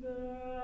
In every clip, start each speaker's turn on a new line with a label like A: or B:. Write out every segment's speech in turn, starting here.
A: The.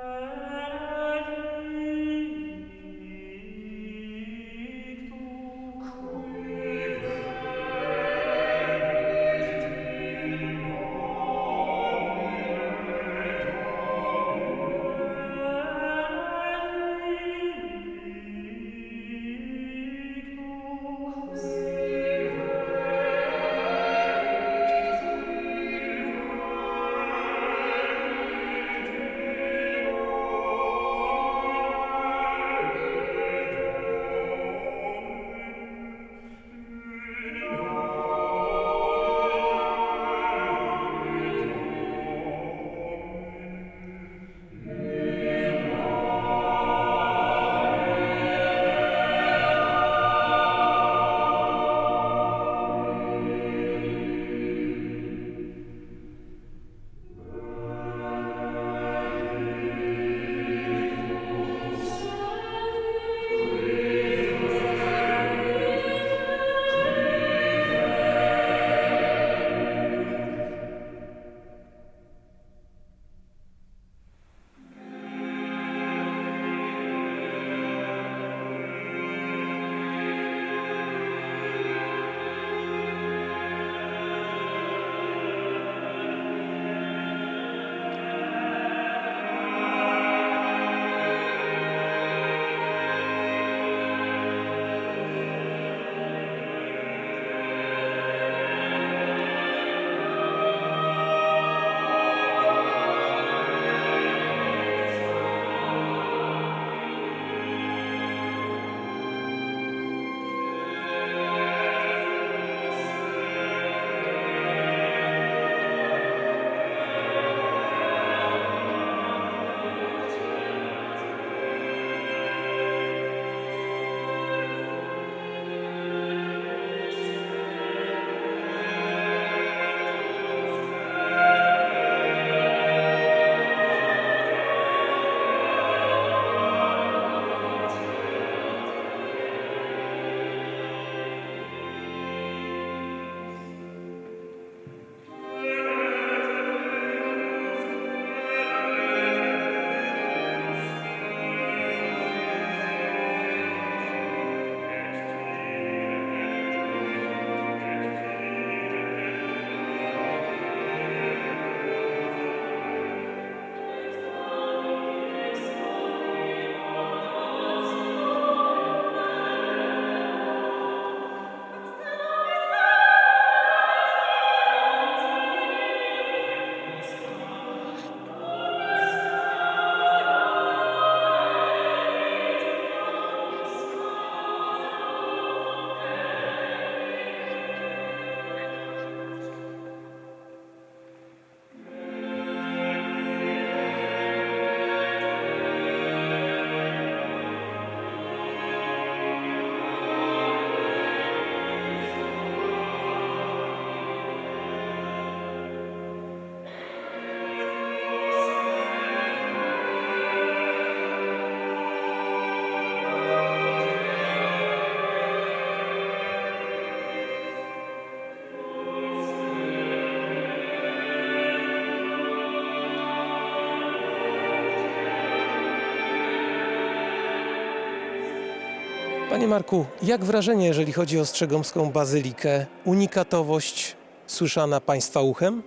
A: Panie Marku, jak wrażenie, jeżeli chodzi o Strzegomską Bazylikę? Unikatowość słyszana Państwa uchem?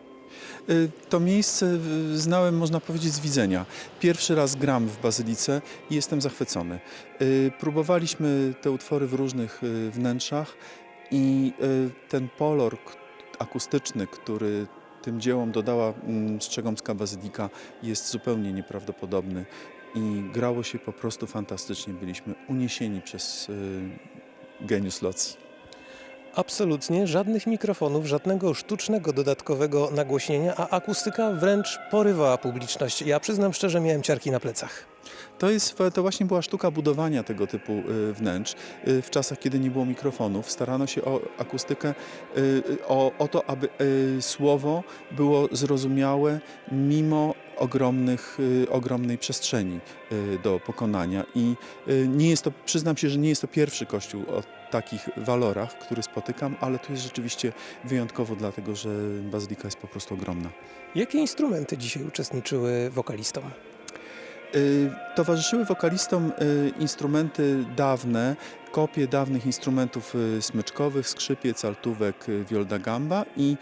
B: Y, To miejsce y, znałem, można powiedzieć, z widzenia. Pierwszy raz gram w bazylice i jestem zachwycony. Y, Próbowaliśmy te utwory w różnych wnętrzach i ten polor akustyczny, który tym dziełom dodała mm, Strzegomska Bazylika jest zupełnie nieprawdopodobny i grało się po prostu fantastycznie. Byliśmy uniesieni przez y, geniusz Loci.
A: Absolutnie żadnych mikrofonów, żadnego sztucznego dodatkowego nagłośnienia, a akustyka wręcz porywała publiczność. Ja przyznam szczerze, miałem ciarki na plecach.
B: To, jest, to właśnie była sztuka budowania tego typu y, wnętrz y, w czasach, kiedy nie było mikrofonów. Starano się o akustykę, y, o, o to, aby słowo było zrozumiałe mimo ogromnych, ogromnej przestrzeni do pokonania. I nie jest to, przyznam się, że nie jest to pierwszy kościół o takich walorach, który spotykam, ale tu jest rzeczywiście wyjątkowo, dlatego że bazylika jest po prostu ogromna.
A: Jakie instrumenty dzisiaj uczestniczyły wokalistom?
B: Y, Towarzyszyły wokalistom y, instrumenty dawne, kopie dawnych instrumentów y, smyczkowych, skrzypiec, altówek, y, wiol da gamba i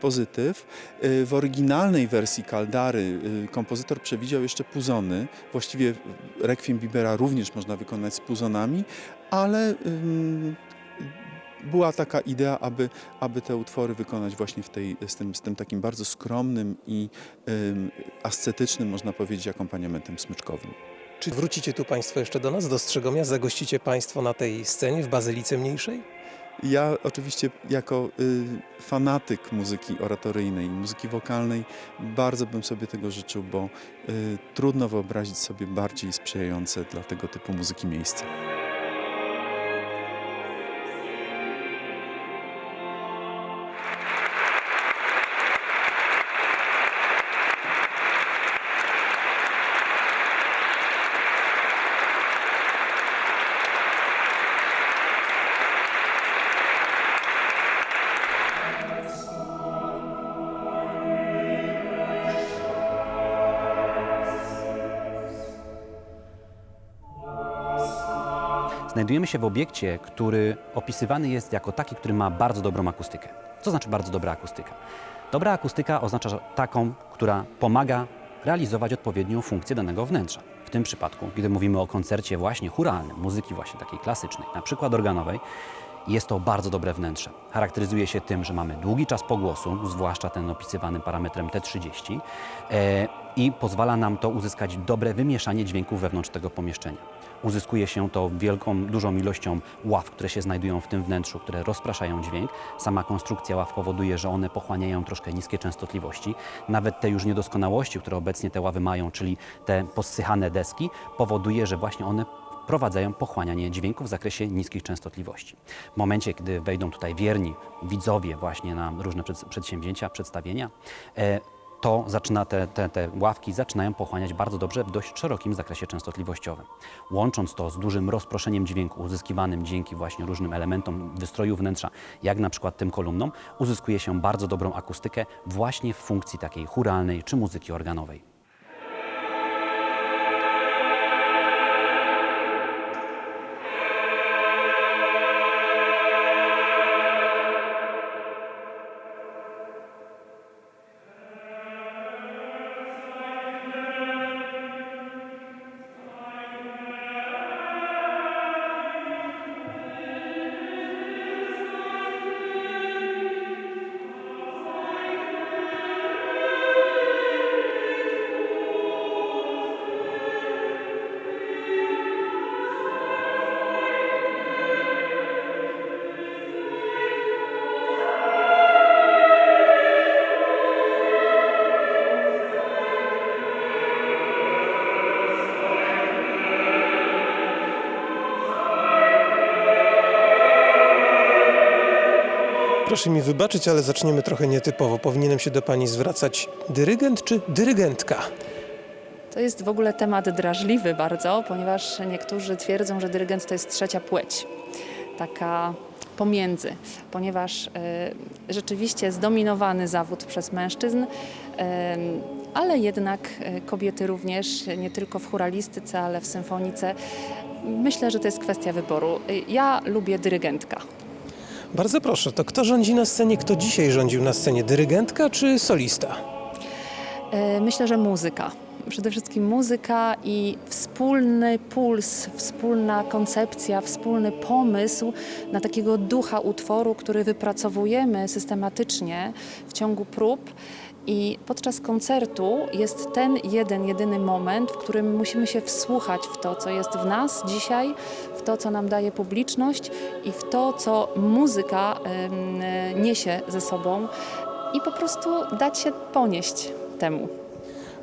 B: pozytyw. W oryginalnej wersji Kaldary kompozytor przewidział jeszcze puzony. Właściwie Requiem Bibera również można wykonać z puzonami, ale była taka idea, aby, aby te utwory wykonać właśnie w tej, z, tym, z tym takim bardzo skromnym i ym, ascetycznym, można powiedzieć, akompaniamentem smyczkowym.
A: Czy wrócicie tu Państwo jeszcze do nas, do Strzegomia? Zagościcie Państwo na tej scenie w Bazylice Mniejszej?
B: Ja oczywiście jako y, fanatyk muzyki oratoryjnej, muzyki wokalnej bardzo bym sobie tego życzył, bo y, trudno wyobrazić sobie bardziej sprzyjające dla tego typu muzyki miejsce.
C: Znajdujemy się w obiekcie, który opisywany jest jako taki, który ma bardzo dobrą akustykę. Co znaczy bardzo dobra akustyka? Dobra akustyka oznacza taką, która pomaga realizować odpowiednią funkcję danego wnętrza. W tym przypadku, gdy mówimy o koncercie właśnie churalnym, muzyki właśnie takiej klasycznej, na przykład organowej, jest to bardzo dobre wnętrze. Charakteryzuje się tym, że mamy długi czas pogłosu, zwłaszcza ten opisywany parametrem T30 e, i pozwala nam to uzyskać dobre wymieszanie dźwięków wewnątrz tego pomieszczenia. Uzyskuje się to wielką, dużą ilością ław, które się znajdują w tym wnętrzu, które rozpraszają dźwięk. Sama konstrukcja ław powoduje, że one pochłaniają troszkę niskie częstotliwości. Nawet te już niedoskonałości, które obecnie te ławy mają, czyli te possychane deski, powoduje, że właśnie one wprowadzają pochłanianie dźwięku w zakresie niskich częstotliwości. W momencie, gdy wejdą tutaj wierni widzowie właśnie na różne przed- przedsięwzięcia, przedstawienia, e, to zaczyna te, te, te ławki zaczynają pochłaniać bardzo dobrze w dość szerokim zakresie częstotliwościowym. Łącząc to z dużym rozproszeniem dźwięku uzyskiwanym dzięki właśnie różnym elementom wystroju wnętrza, jak na przykład tym kolumnom, uzyskuje się bardzo dobrą akustykę właśnie w funkcji takiej churalnej czy muzyki organowej.
A: Proszę mi wybaczyć, ale zaczniemy trochę nietypowo. Powinienem się do Pani zwracać dyrygent czy dyrygentka?
D: To jest w ogóle temat drażliwy bardzo, ponieważ niektórzy twierdzą, że dyrygent to jest trzecia płeć, taka pomiędzy, ponieważ e, rzeczywiście zdominowany zawód przez mężczyzn, e, ale jednak e, kobiety również, nie tylko w churalistyce, ale w symfonice. Myślę, że to jest kwestia wyboru. Ja lubię dyrygentka.
A: Bardzo proszę, to kto rządzi na scenie? Kto dzisiaj rządził na scenie? Dyrygentka czy solista?
D: E, Myślę, że muzyka. Przede wszystkim muzyka i wspólny puls, wspólna koncepcja, wspólny pomysł na takiego ducha utworu, który wypracowujemy systematycznie w ciągu prób. I podczas koncertu jest ten jeden, jedyny moment, w którym musimy się wsłuchać w to, co jest w nas dzisiaj, w to, co nam daje publiczność i w to, co muzyka e, niesie ze sobą i po prostu dać się ponieść temu.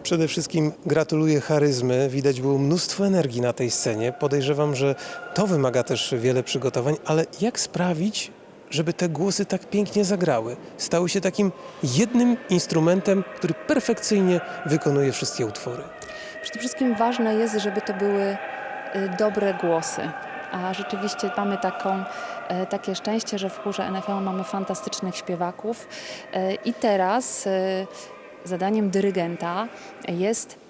A: Przede wszystkim gratuluję charyzmy. Widać było mnóstwo energii na tej scenie. Podejrzewam, że to wymaga też wiele przygotowań, ale jak sprawić, żeby te głosy tak pięknie zagrały? Stały się takim jednym instrumentem, który perfekcyjnie wykonuje wszystkie utwory.
D: Przede wszystkim ważne jest, żeby to były y, dobre głosy. A rzeczywiście mamy taką, e, takie szczęście, że w chórze NFL mamy fantastycznych śpiewaków. E, I teraz e, zadaniem dyrygenta jest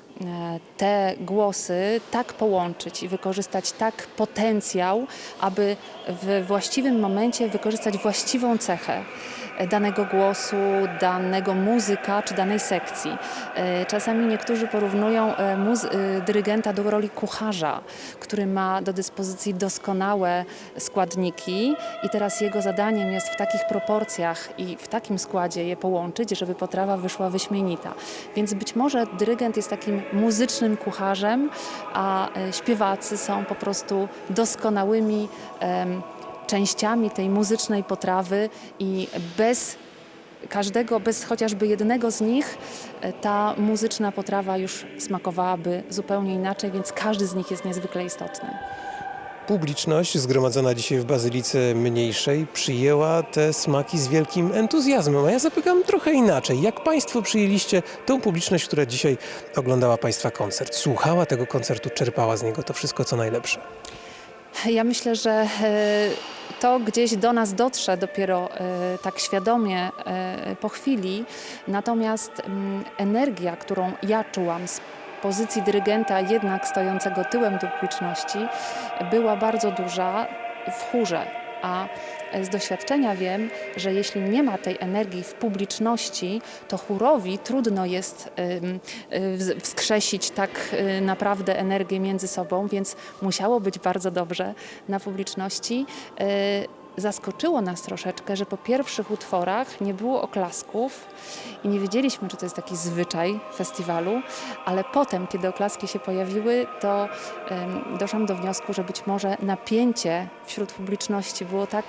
D: te głosy tak połączyć i wykorzystać tak potencjał, aby w właściwym momencie wykorzystać właściwą cechę. e, danego głosu, danego muzyka czy danej sekcji. E, Czasami niektórzy porównują e, e, dyrygenta do roli kucharza, który ma do dyspozycji doskonałe składniki i teraz jego zadaniem jest w takich proporcjach i w takim składzie je połączyć, żeby potrawa wyszła wyśmienita. Więc być może dyrygent jest takim muzycznym kucharzem, a śpiewacy są po prostu doskonałymi częściami tej muzycznej potrawy i bez każdego, bez chociażby jednego z nich, e, ta muzyczna potrawa już smakowałaby zupełnie inaczej, więc każdy z nich jest niezwykle istotny.
A: Publiczność zgromadzona dzisiaj w Bazylice Mniejszej przyjęła te smaki z wielkim entuzjazmem, a ja zapytam trochę inaczej. Jak Państwo przyjęliście tą publiczność, która dzisiaj oglądała Państwa koncert? Słuchała tego koncertu, czerpała z niego to wszystko, co najlepsze.
D: Ja myślę, że e, to gdzieś do nas dotrze dopiero e, tak świadomie e, po chwili. Natomiast mm, energia, którą ja czułam z pozycji dyrygenta, jednak stojącego tyłem do publiczności, była bardzo duża w chórze. A z doświadczenia wiem, że jeśli nie ma tej energii w publiczności, to chórowi trudno jest y, wskrzesić tak y, naprawdę energię między sobą, więc musiało być bardzo dobrze na publiczności. Zaskoczyło nas troszeczkę, że po pierwszych utworach nie było oklasków i nie wiedzieliśmy, czy to jest taki zwyczaj festiwalu, ale potem, kiedy oklaski się pojawiły, to em, doszłam do wniosku, że być może napięcie wśród publiczności było tak,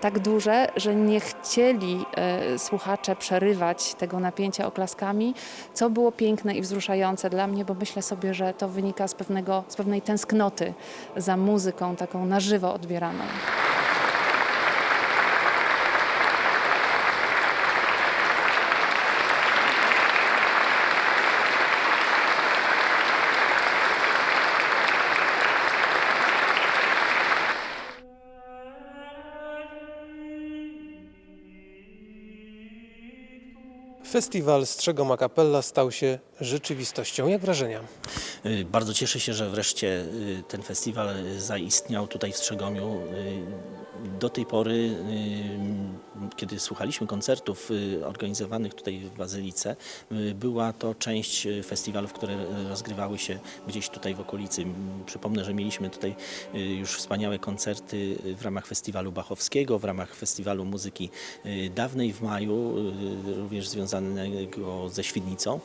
D: tak duże, że nie chcieli e, słuchacze przerywać tego napięcia oklaskami, co było piękne i wzruszające dla mnie, bo myślę sobie, że to wynika z, pewnego, z pewnej tęsknoty za muzyką taką na żywo odbieraną.
A: Festiwal Strzegom a Capella stał się rzeczywistością. Jak wrażenia?
E: Y, Bardzo cieszę się, że wreszcie y, ten festiwal y, zaistniał tutaj w Strzegomiu. Do tej pory, kiedy słuchaliśmy koncertów organizowanych tutaj w Bazylice, była to część festiwalów, które rozgrywały się gdzieś tutaj w okolicy. Przypomnę, że mieliśmy tutaj już wspaniałe koncerty w ramach festiwalu Bachowskiego, w ramach festiwalu muzyki dawnej w maju, również związanego ze Świdnicą.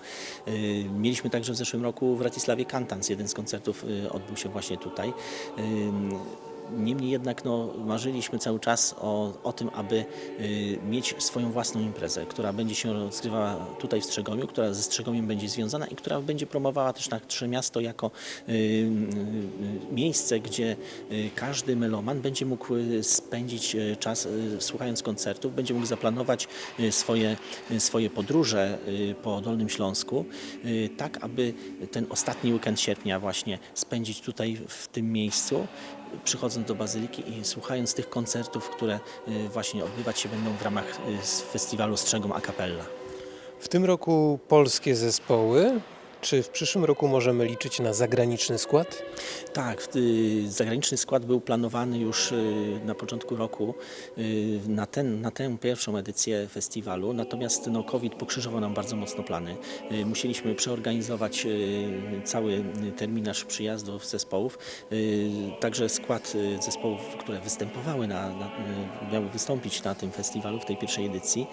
E: Y, Mieliśmy także w zeszłym roku w Ratisławie Kantans. Jeden z koncertów y, odbył się właśnie tutaj. Niemniej jednak no, marzyliśmy cały czas o, o tym, aby y, mieć swoją własną imprezę, która będzie się rozgrywała tutaj w Strzegomiu, która ze Strzegomiem będzie związana i która będzie promowała też nasze miasto jako y, y, y, miejsce, gdzie y, każdy meloman będzie mógł y, spędzić y, czas y, słuchając koncertów, będzie mógł zaplanować y, swoje, y, swoje podróże y, po Dolnym Śląsku, y, tak aby ten ostatni weekend sierpnia właśnie spędzić tutaj w tym miejscu, przychodząc do Bazyliki i słuchając tych koncertów, które y, właśnie odbywać się będą w ramach y, festiwalu Strzegom a Capella.
A: W tym roku polskie zespoły. Czy w przyszłym roku możemy liczyć na zagraniczny skład?
E: Tak, y, zagraniczny skład był planowany już y, na początku roku y, na, ten, na tę pierwszą edycję festiwalu, natomiast no, COVID pokrzyżował nam bardzo mocno plany. Musieliśmy przeorganizować cały terminarz przyjazdów zespołów, także skład zespołów, które występowały, na, na, miały wystąpić na tym festiwalu w tej pierwszej edycji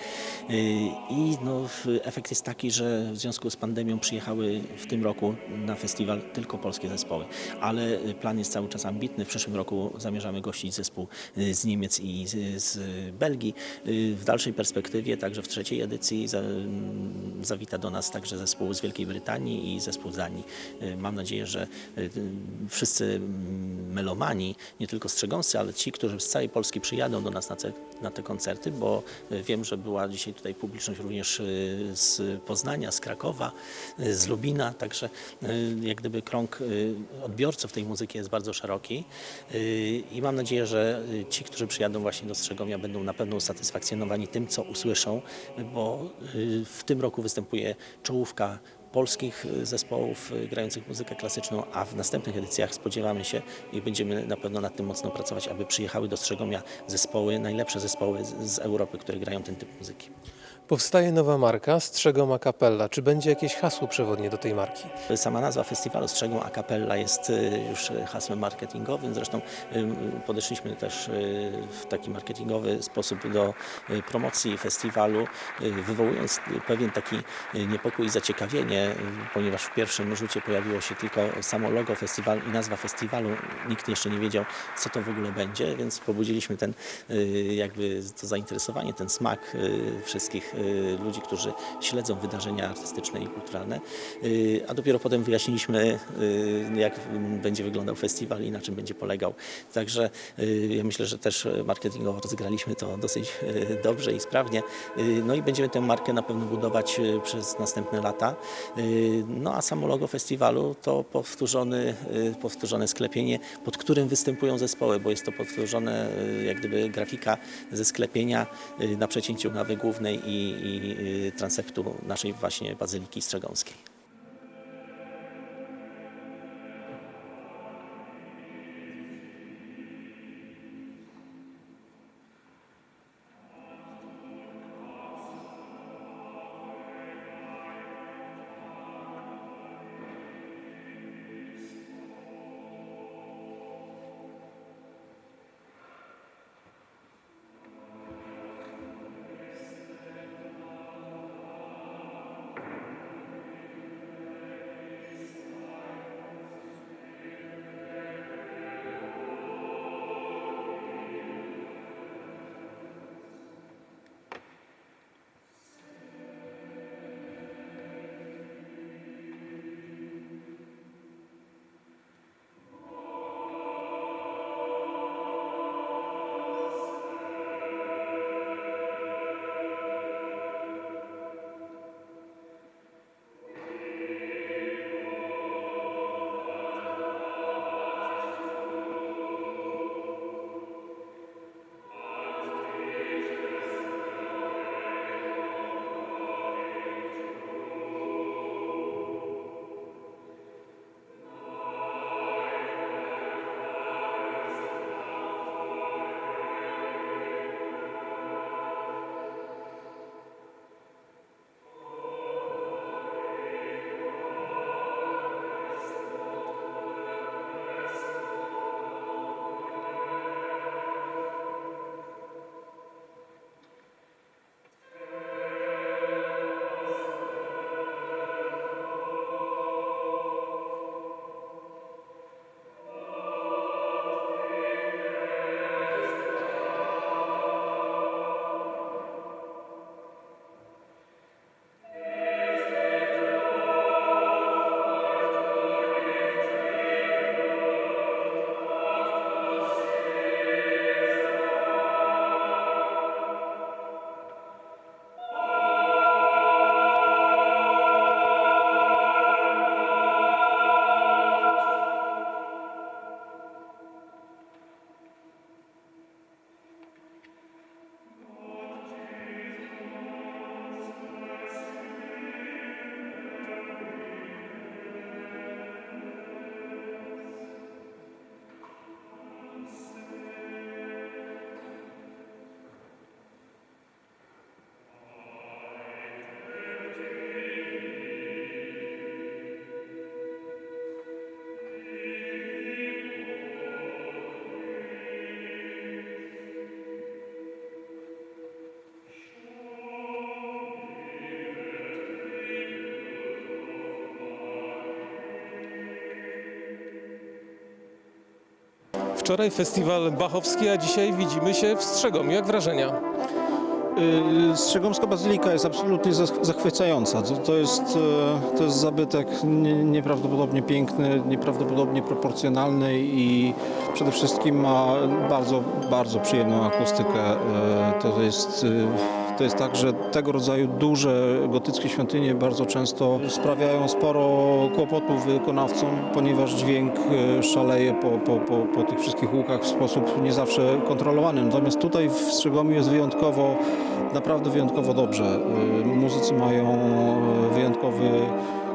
E: i no, efekt jest taki, że w związku z pandemią przyjechały w tym roku na festiwal tylko polskie zespoły, ale plan jest cały czas ambitny. W przyszłym roku zamierzamy gościć zespół y, z Niemiec i z, Belgii. Y, W dalszej perspektywie, także w trzeciej edycji mm, zawita do nas także zespół z Wielkiej Brytanii i zespół z Danii. Y, Mam nadzieję, że wszyscy mm, melomani, nie tylko strzegąscy, ale ci, którzy z całej Polski przyjadą do nas na na te koncerty, bo y, wiem, że była dzisiaj tutaj publiczność również y, z Poznania, z Krakowa, y, z Lubina, także jak gdyby krąg odbiorców tej muzyki jest bardzo szeroki i mam nadzieję, że ci, którzy przyjadą właśnie do Strzegomia będą na pewno usatysfakcjonowani tym, co usłyszą, bo w tym roku występuje czołówka polskich y, zespołów y, grających muzykę klasyczną, a w następnych edycjach spodziewamy się i będziemy na pewno nad tym mocno pracować, aby przyjechały do Strzegomia zespoły, najlepsze zespoły z, z Europy, które grają ten typ muzyki.
A: Powstaje nowa marka Strzegoma Kapella. Czy będzie jakieś hasło przewodnie do tej marki?
E: Sama nazwa festiwalu Strzegą a Capella jest y, już y, hasłem marketingowym. Zresztą ym, podeszliśmy też y, w taki marketingowy sposób do y, promocji festiwalu, y, wywołując y, pewien taki y, niepokój i zaciekawienie, y, ponieważ w pierwszym rzucie pojawiło się tylko samo logo festiwalu i nazwa festiwalu. Nikt jeszcze nie wiedział, co to w ogóle będzie, więc pobudziliśmy ten y, jakby to zainteresowanie, ten smak y, wszystkich y, ludzi, którzy śledzą wydarzenia artystyczne i kulturalne. Y, A dopiero potem wyjaśniliśmy, y, jak będzie wyglądał festiwal i na czym będzie polegał. Także y, ja myślę, że też marketingowo rozegraliśmy to dosyć y, dobrze i sprawnie. Y, No i będziemy tę markę na pewno budować y, przez następne lata. Y, No a samo logo festiwalu to powtórzony, y, powtórzone sklepienie, pod którym występują zespoły, bo jest to powtórzone y, jak gdyby grafika ze sklepienia y, na przecięciu nawy głównej i, i transeptu naszej właśnie Bazyliki Strzegomskiej.
A: Wczoraj festiwal Bachowski, a dzisiaj widzimy się w Strzegomiu. Jak wrażenia?
F: Y, Strzegomska Bazylika jest absolutnie zach- zachwycająca. To, jest, e, to jest zabytek nie, nieprawdopodobnie piękny, nieprawdopodobnie proporcjonalny i przede wszystkim ma bardzo, bardzo przyjemną akustykę. E, To jest, to jest tak, że tego rodzaju duże gotyckie świątynie bardzo często sprawiają sporo kłopotów wykonawcom, ponieważ dźwięk e, szaleje po, po, po, po tych wszystkich łukach w sposób nie zawsze kontrolowany. Natomiast tutaj w Strzegomiu jest wyjątkowo, naprawdę wyjątkowo dobrze. Y, Muzycy mają y, wyjątkowy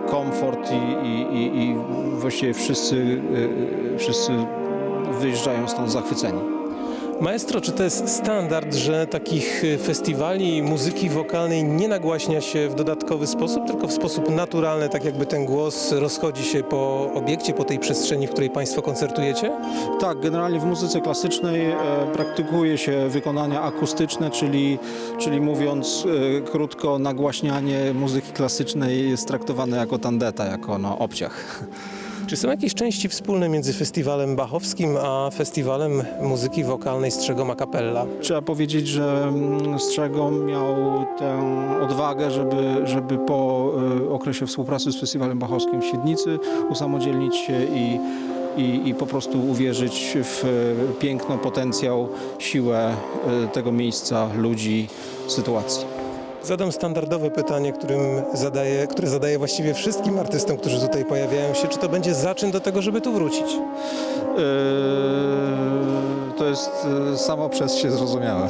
F: komfort i, i, i, i właściwie wszyscy, wszyscy wyjeżdżają stąd zachwyceni.
A: Maestro, czy to jest standard, że takich y, festiwali muzyki wokalnej nie nagłaśnia się w dodatkowy sposób, tylko w sposób naturalny, tak jakby ten głos rozchodzi się po obiekcie, po tej przestrzeni, w której Państwo koncertujecie?
F: Tak, generalnie w muzyce klasycznej e, praktykuje się wykonania akustyczne, czyli, czyli mówiąc e, krótko, nagłaśnianie muzyki klasycznej jest traktowane jako tandeta, jako no, obciach.
A: Czy są jakieś części wspólne między festiwalem bachowskim a festiwalem muzyki wokalnej Strzegom a Capella?
F: Trzeba powiedzieć, że mm, Strzegom miał tę odwagę, żeby, żeby po e, okresie współpracy z Festiwalem Bachowskim w Świdnicy usamodzielnić się i, i, i po prostu uwierzyć w e, piękno, potencjał, siłę e, tego miejsca, ludzi, sytuacji.
A: Zadam standardowe pytanie, którym zadaję, które zadaję właściwie wszystkim artystom, którzy tutaj pojawiają się. Czy to będzie zaczyn do tego, żeby tu wrócić?
F: Yy, To jest e, samo przez się zrozumiałe.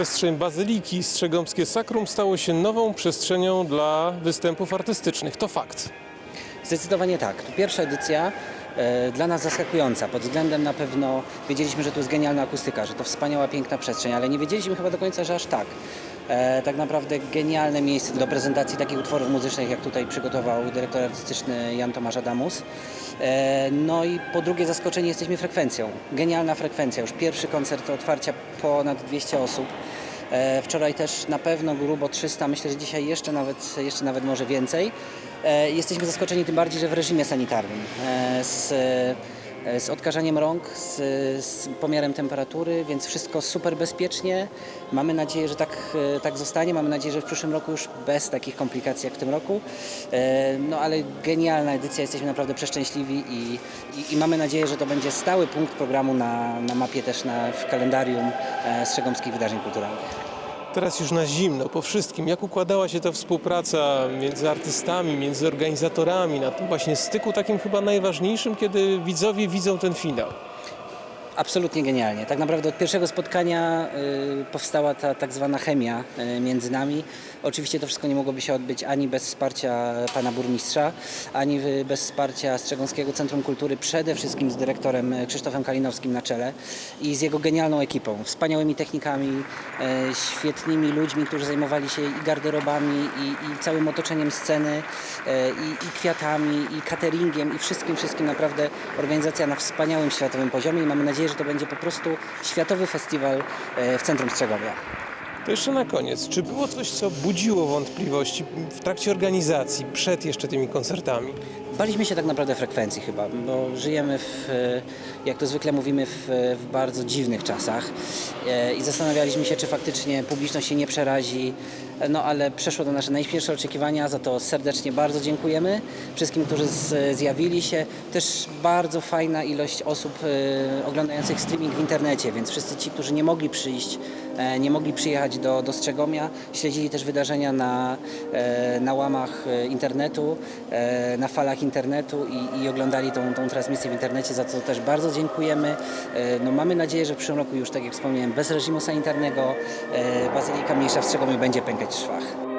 A: Przestrzeń Bazyliki Strzegomskie Sakrum stało się nową przestrzenią dla występów artystycznych. To fakt.
G: Zdecydowanie tak. To pierwsza edycja e, dla nas zaskakująca. Pod względem na pewno wiedzieliśmy, że tu jest genialna akustyka, że to wspaniała, piękna przestrzeń, ale nie wiedzieliśmy chyba do końca, że aż tak. E, tak naprawdę genialne miejsce do prezentacji takich utworów muzycznych, jak tutaj przygotował dyrektor artystyczny Jan Tomasz Adamus. E, no i po drugie zaskoczeni jesteśmy frekwencją. Genialna frekwencja. Już pierwszy koncert otwarcia ponad 200 osób. E, Wczoraj też na pewno grubo 300, myślę, że dzisiaj jeszcze nawet, jeszcze nawet może więcej. E, Jesteśmy zaskoczeni tym bardziej, że w reżimie sanitarnym. E, Z z odkażaniem rąk, z, z pomiarem temperatury, więc wszystko super bezpiecznie. Mamy nadzieję, że tak, e, tak zostanie. Mamy nadzieję, że w przyszłym roku już bez takich komplikacji jak w tym roku. E, No ale genialna edycja, jesteśmy naprawdę przeszczęśliwi i, i, i mamy nadzieję, że to będzie stały punkt programu na, na mapie też na, w kalendarium e, Strzegomskich Wydarzeń Kulturalnych.
A: Teraz już na zimno, po wszystkim. Jak układała się ta współpraca między artystami, między organizatorami na tym właśnie styku takim chyba najważniejszym, kiedy widzowie widzą ten finał?
G: Absolutnie genialnie. Tak naprawdę od pierwszego spotkania y, powstała ta tak zwana chemia y, między nami. Oczywiście to wszystko nie mogłoby się odbyć ani bez wsparcia pana burmistrza, ani bez wsparcia Strzegomskiego Centrum Kultury, przede wszystkim z dyrektorem y, Krzysztofem Kalinowskim na czele i z jego genialną ekipą, wspaniałymi technikami, świetnymi ludźmi, którzy zajmowali się i garderobami, i, i całym otoczeniem sceny, i, i kwiatami, i cateringiem, i wszystkim, wszystkim naprawdę organizacja na wspaniałym światowym poziomie i mamy nadzieję, że to będzie po prostu światowy festiwal e, w centrum Strzegowia.
A: To jeszcze na koniec. Czy było coś, co budziło wątpliwości w trakcie organizacji, przed jeszcze tymi koncertami?
G: Baliśmy się tak naprawdę frekwencji chyba, bo żyjemy w, e, jak to zwykle mówimy, w, w bardzo dziwnych czasach e, i zastanawialiśmy się, czy faktycznie publiczność się nie przerazi, E, no ale przeszło to nasze najśpieszsze oczekiwania, za to serdecznie bardzo dziękujemy wszystkim, którzy z, zjawili się. Też bardzo fajna ilość osób e, oglądających streaming w internecie, więc wszyscy ci, którzy nie mogli przyjść, e, nie mogli przyjechać do, do Strzegomia, śledzili też wydarzenia na, e, na łamach e, internetu, e, na falach internetu i, i oglądali tą, tą transmisję w internecie, za co też bardzo dziękujemy. E, No, mamy nadzieję, że w przyszłym roku już, tak jak wspomniałem, bez reżimu sanitarnego e, Bazylika Mniejsza w Strzegomiu będzie pękać w szwach.